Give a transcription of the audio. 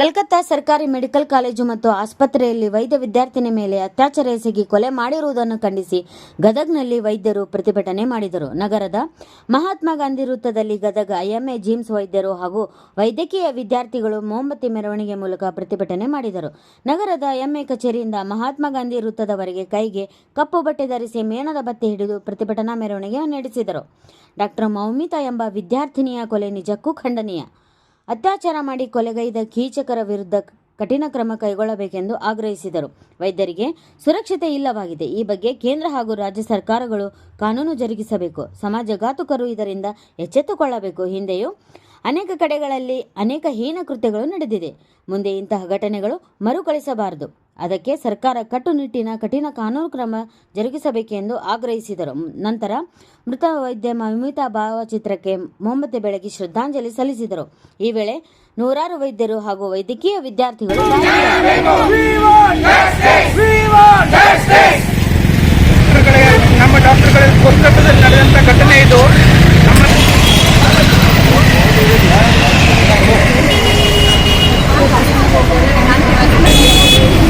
ಕಲ್ಕತ್ತಾ ಸರ್ಕಾರಿ medical college ಮತ್ತು ಆಸ್ಪತ್ರೆಯಲ್ಲಿ ವೈದ್ಯ ವಿದ್ಯಾರ್ಥಿನಿ ಮೇಲೆ ಅತ್ಯಾಚಾರ ಎಸಗಿ ಕೊಲೆ ಮಾಡಿರುವುದನ್ನು ಖಂಡಿಸಿ ಗದಗ್ನಲ್ಲಿ ವೈದ್ಯರು ಪ್ರತಿಭಟನೆ ಮಾಡಿದರು. ನಗರದ ಮಹಾತ್ಮ ಗಾಂಧಿ ವೃತ್ತದಲ್ಲಿ ಗದಗ ಐಎಂಎ ಜಿಮ್ಸ್ ವೈದ್ಯರು ಹಾಗೂ ವೈದ್ಯಕೀಯ ವಿದ್ಯಾರ್ಥಿಗಳು ಮೊಂಬತ್ತಿ ಮೆರವಣಿಗೆ ಮೂಲಕ ಪ್ರತಿಭಟನೆ ಮಾಡಿದರು. ನಗರದ ಐಎಂಎ ಕಚೇರಿಯಿಂದ ಮಹಾತ್ಮ ಗಾಂಧಿ ವೃತ್ತದವರೆಗೆ ಕೈಗೆ ಕಪ್ಪು ಬಟ್ಟೆ ಧರಿಸಿ ಮೇಣದ ಬತ್ತಿ ಹಿಡಿದು ಪ್ರತಿಭಟನಾ ಮೆರವಣಿಗೆ ನಡೆಸಿದರು. ಡಾಕ್ಟರ್ ಮೌಮಿತಾ ಎಂಬ ವಿದ್ಯಾರ್ಥಿನಿಯ ಕೊಲೆ ನಿಜಕ್ಕೂ ಖಂಡನೀಯ. ಅತ್ಯಾಚಾರ ಮಾಡಿ ಕೊಲೆಗೈದ ಕೀಚಕರ ವಿರುದ್ಧ ಕಠಿಣ ಕ್ರಮ ಕೈಗೊಳ್ಳಬೇಕೆಂದು ಆಗ್ರಹಿಸಿದರು. ವೈದ್ಯರಿಗೆ ಸುರಕ್ಷತೆ ಇಲ್ಲವಾಗಿದೆ. ಈ ಬಗ್ಗೆ ಕೇಂದ್ರ ಹಾಗೂ ರಾಜ್ಯ ಸರ್ಕಾರಗಳು ಕಾನೂನು ಜರುಗಿಸಬೇಕು. ಸಮಾಜಘಾತುಕರು ಇದರಿಂದ ಎಚ್ಚೆತ್ತುಕೊಳ್ಳಬೇಕು. ಹಿಂದೆಯೂ ಅನೇಕ ಕಡೆಗಳಲ್ಲಿ ಅನೇಕ ಹೀನ ಕೃತ್ಯಗಳು ನಡೆದಿದೆ. ಮುಂದೆ ಇಂತಹ ಘಟನೆಗಳು ಮರುಕಳಿಸಬಾರದು. ಅದಕ್ಕೆ ಸರ್ಕಾರ ಕಟ್ಟುನಿಟ್ಟಿನ ಕಠಿಣ ಕಾನೂನು ಕ್ರಮ ಜರುಗಿಸಬೇಕೆಂದು ಆಗ್ರಹಿಸಿದರು. ನಂತರ ಮೃತ ವೈದ್ಯ ಮಮಿತಾ ಭಾವಚಿತ್ರಕ್ಕೆ ಮೊಮ್ಮತಿ ಬೆಳಗಿ ಶ್ರದ್ಧಾಂಜಲಿ ಸಲ್ಲಿಸಿದರು. ಈ ವೇಳೆ ನೂರಾರು ವೈದ್ಯರು ಹಾಗೂ ವೈದ್ಯಕೀಯ ವಿದ್ಯಾರ್ಥಿಗಳು ನಮ್ಮ ನಡೆದಂಥ ಘಟನೆ ಇದು ನಮ್ಮ